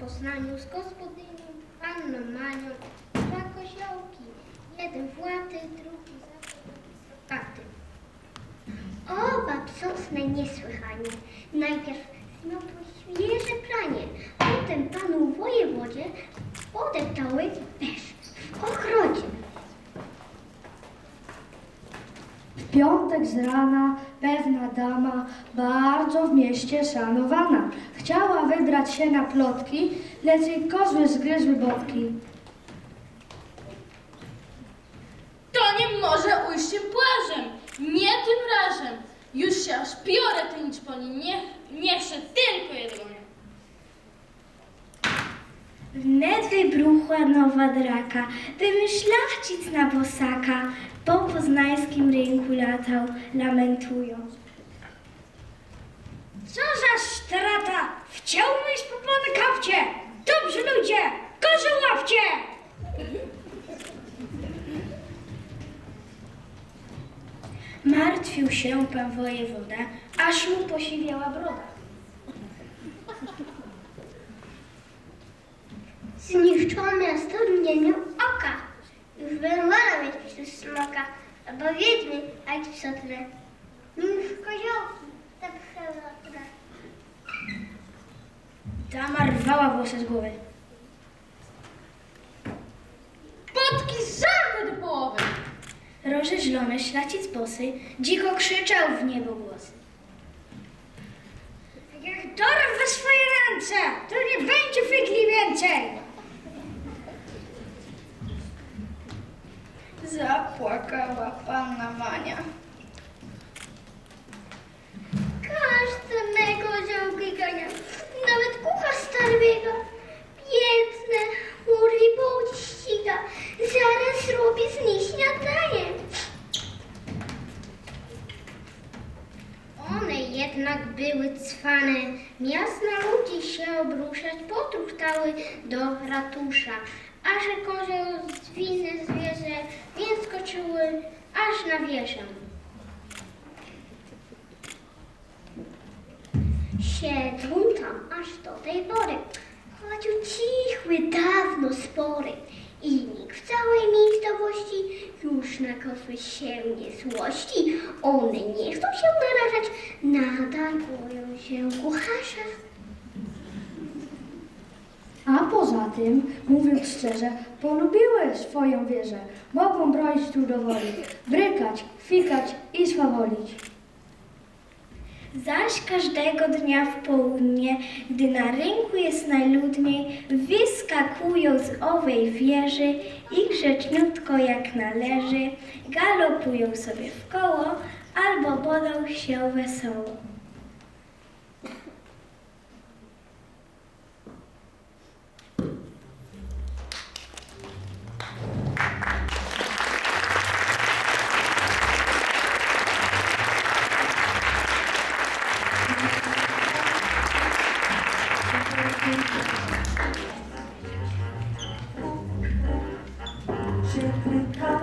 panu z gospodynią, panną Manią, dwa koziołki, jeden właty, drugi zapaty. O, babsosne niesłychanie. Najpierw znowu świeże pranie, potem panu wojewodzie podeptały też w. W piątek z rana pewna dama, bardzo w mieście szanowana, chciała wybrać się na plotki, lecz jej kozły zgryzły botki. To nie może ujść się płażem, nie tym razem. Już się aż piorę ty nic po nim, nie, nie chcę tylko jednego nie. Wnet wybruchła nowa draka, by szlachcic na bosaka po poznańskim rynku latał, lamentując. Co za strata! Chciałbyś po pan kapcie! Dobrzy ludzie! Kozy łapcie! Martwił się pan wojewoda, aż mu posiwiała broda. Zniszczone strumieniu oka. Już wyrwano mieć przez smoka, bo wiedźmy, a istotne. Już koziołki zepchnęła która. Dama rwała włosy z głowy. Potki żarty do połowy. Rozżeźlony szlacic bosy dziko krzyczał w niebo głosy. Jak dorwę swoje ręce, to nie będzie figli więcej! Zapłakała panna Mania. Każdy mego koziołki gania, nawet kucha starego. Biedne, urwi ściga, zaraz robi z nich śniadanie. One jednak były cwane, miast ludzi się obruszać potruchtały do ratusza, a że kozioł zwinne zwierzę, więc skoczyły aż na wieżę. Siedzą tam aż do tej pory, choć ucichły dawno spory i nikt w całej miejscowości już na kosły się nie złości. One nie chcą się narażać, nadal boją się kucharza. A poza tym, mówiąc szczerze, polubiły swoją wieżę. Mogą broić tu do woli, brykać, fikać i swawolić. Zaś każdego dnia w południe, gdy na rynku jest najludniej, wyskakują z owej wieży i grzeczniutko jak należy, galopują sobie w koło albo bodą się wesoło. could come.